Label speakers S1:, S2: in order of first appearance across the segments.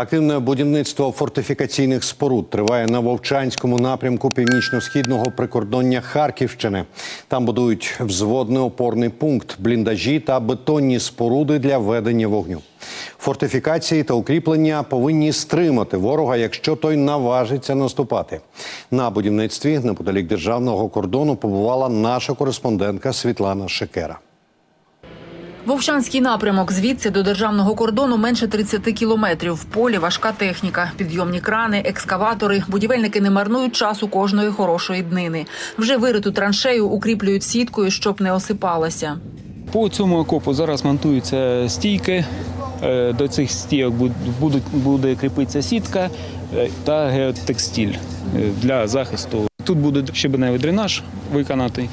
S1: Активне будівництво фортифікаційних споруд триває на Вовчанському напрямку північно-східного прикордоння Харківщини. Там будують взводний опорний пункт, бліндажі та бетонні споруди для ведення вогню. Фортифікації та укріплення повинні стримати ворога, якщо той наважиться наступати. На будівництві неподалік державного кордону побувала наша кореспондентка Світлана Шекера.
S2: Вовчанський напрямок звідси до державного кордону менше 30 кілометрів. В полі важка техніка, підйомні крани, екскаватори. Будівельники не марнують часу кожної хорошої днини. Вже вириту траншею укріплюють сіткою, щоб не осипалася.
S3: По цьому окопу зараз монтуються стійки. Е, До цих стійок будуть, буде кріпитися сітка е, та геотекстиль е, для захисту. Тут буде щебеневий дренаж виконати.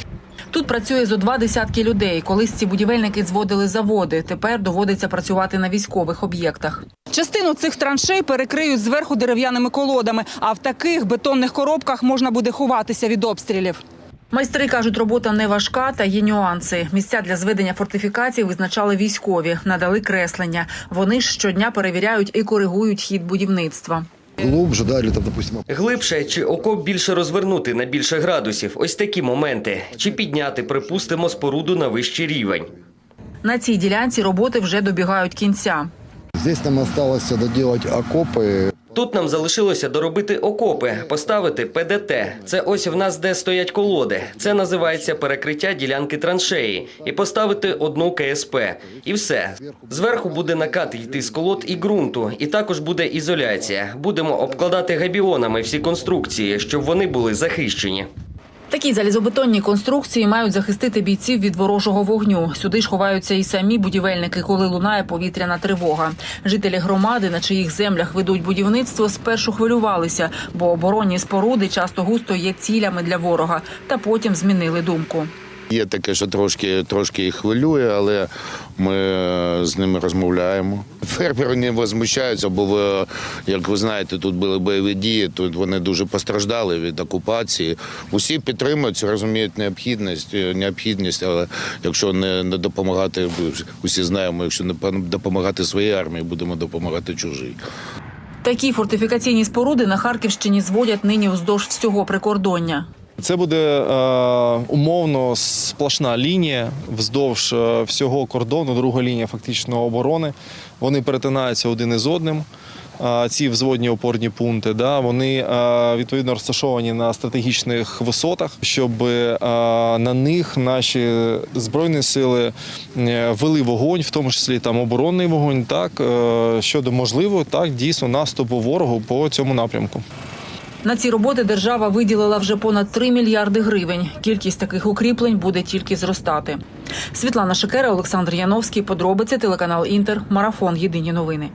S2: Тут працює зо два десятки людей. Колись ці будівельники зводили заводи. Тепер доводиться працювати на військових об'єктах.
S4: Частину цих траншей перекриють зверху дерев'яними колодами, а в таких бетонних коробках можна буде ховатися від обстрілів.
S2: Майстри кажуть, робота не важка та є нюанси. Місця для зведення фортифікацій визначали військові, надали креслення. Вони ж щодня перевіряють і коригують хід будівництва.
S5: Глубже, да, или там, допустим,
S6: Глибше чи окоп більше розвернути на більше градусів. Ось такі моменти. Чи підняти, припустимо, споруду на вищий рівень.
S2: На цій ділянці роботи вже добігають кінця.
S5: здесь нам осталось доделать окопы.
S6: Тут нам залишилося доробити окопи, поставити ПДТ. Це ось в нас де стоять колоди. Це називається перекриття ділянки траншеї. І поставити одну КСП. І все. Зверху буде накат йти з колод і ґрунту, і також буде ізоляція. Будемо обкладати габіонами всі конструкції, щоб вони були захищені.
S2: Такі залізобетонні конструкції мають захистити бійців від ворожого вогню. Сюди ж ховаються і самі будівельники, коли лунає повітряна тривога. Жителі громади, на чиїх землях ведуть будівництво, спершу хвилювалися, бо оборонні споруди часто густо є цілями для ворога, та потім змінили думку.
S7: Є таке, що трошки, трошки хвилює, але ми е, з ними розмовляємо. Фермери не возмущаються, бо як ви знаєте, тут були бойові дії, тут вони дуже постраждали від окупації. Усі підтримують, розуміють необхідність, е, необхідність, але якщо не, не допомагати, усі знаємо, якщо не допомагати своїй армії, будемо допомагати чужій.
S2: Такі фортифікаційні споруди на Харківщині зводять нині вздовж всього прикордоння.
S8: Це буде е, умовно сплошна лінія вздовж е, всього кордону, друга лінія фактично оборони. Вони перетинаються один із одним. Е, ці взводні опорні пункти, да, вони е, відповідно розташовані на стратегічних висотах, щоб на них наші збройні сили вели вогонь, в тому числі там оборонний вогонь, так щодо можливо, так дійсно наступу ворогу по цьому напрямку.
S2: На ці роботи держава виділила вже понад 3 мільярди гривень. Кількість таких укріплень буде тільки зростати. Світлана Шикера, Олександр Яновський. Подробиці телеканал Інтер. Марафон. Єдині новини.